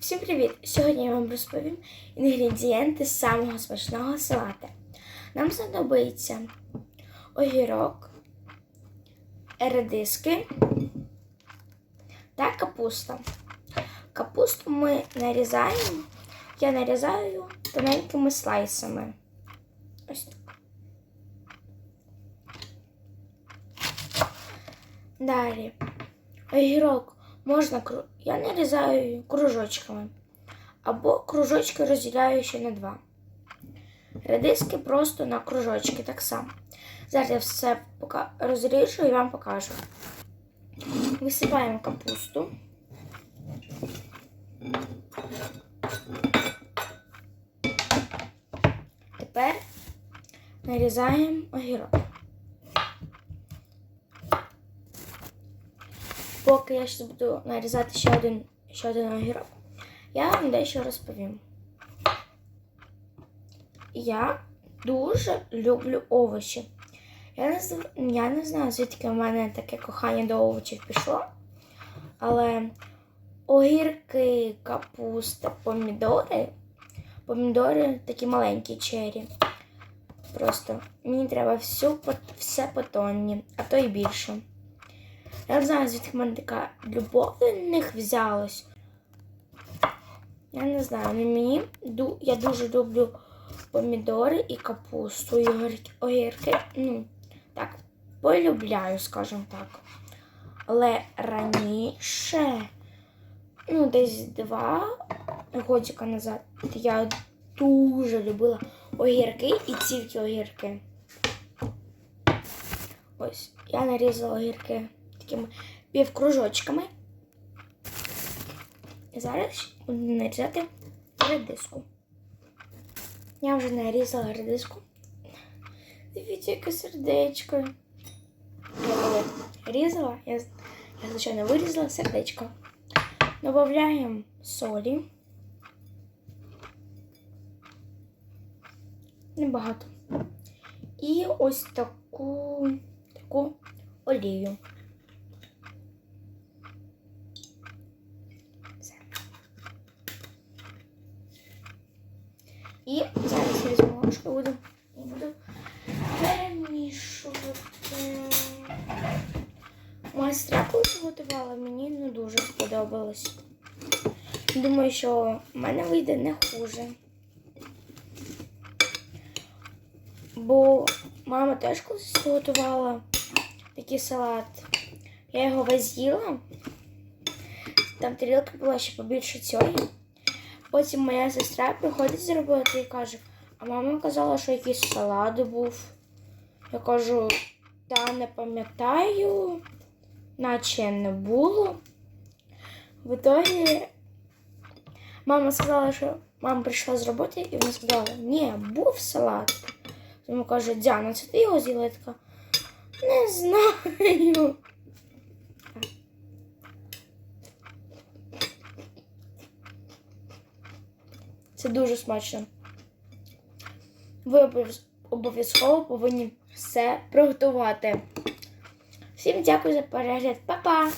Всім привіт! Сьогодні я вам розповім інгредієнти самого смачного салата. Нам знадобиться огірок, редиски та капуста. Капусту ми нарізаємо. Я нарізаю тоненькими слайсами. Ось так. Далі. Огірок можна я нарізаю кружочками. Або кружочки розділяю ще на два. Редиски просто на кружочки так само. Зараз я все розріжу і вам покажу. Висипаємо капусту. Тепер нарізаємо огірок. Поки я ще буду нарізати ще один, ще один огірок, я вам дещо розповім. Я дуже люблю овочі. Я не, я не знаю, звідки в мене таке кохання до овочів пішло. Але огірки, капуста, помідори. Помідори такі маленькі чері. Просто мені треба всю, все по тонні, а то й більше. Я не знаю, звідки в мене така любов до них взялась. Я не знаю, мені я дуже люблю помідори і капусту, і огірки. Ну, так, полюбляю, скажімо так. Але раніше, ну, десь два годика назад, я дуже любила огірки і тільки огірки. Ось, я нарізала огірки такими півкружочками. І зараз буду нарізати редиску. Я вже нарізала редиску. Дивіться, яке сердечко. Я коли різала, я, я звичайно вирізала сердечко. Добавляємо солі. Небагато. І ось таку, таку олію. І зараз я візьму ложку буду, і буду перемішувати. Моя сестра колись готувала, мені не дуже сподобалось. Думаю, що в мене вийде не хуже. Бо мама теж колись готувала такий салат. Я його весь з'їла. Там тарілка була ще побільше цієї. Потім моя сестра приходить з роботи і каже, а мама казала, що якийсь салат був. Я кажу, та не пам'ятаю, наче не було. В ітогі мама сказала, що мама прийшла з роботи і вона сказала, ні, був салат. Тому каже, Діана, це ти його з'їла? Я така, не знаю. Це дуже смачно. Ви обов'язково повинні все приготувати. Всім дякую за перегляд. Па-па!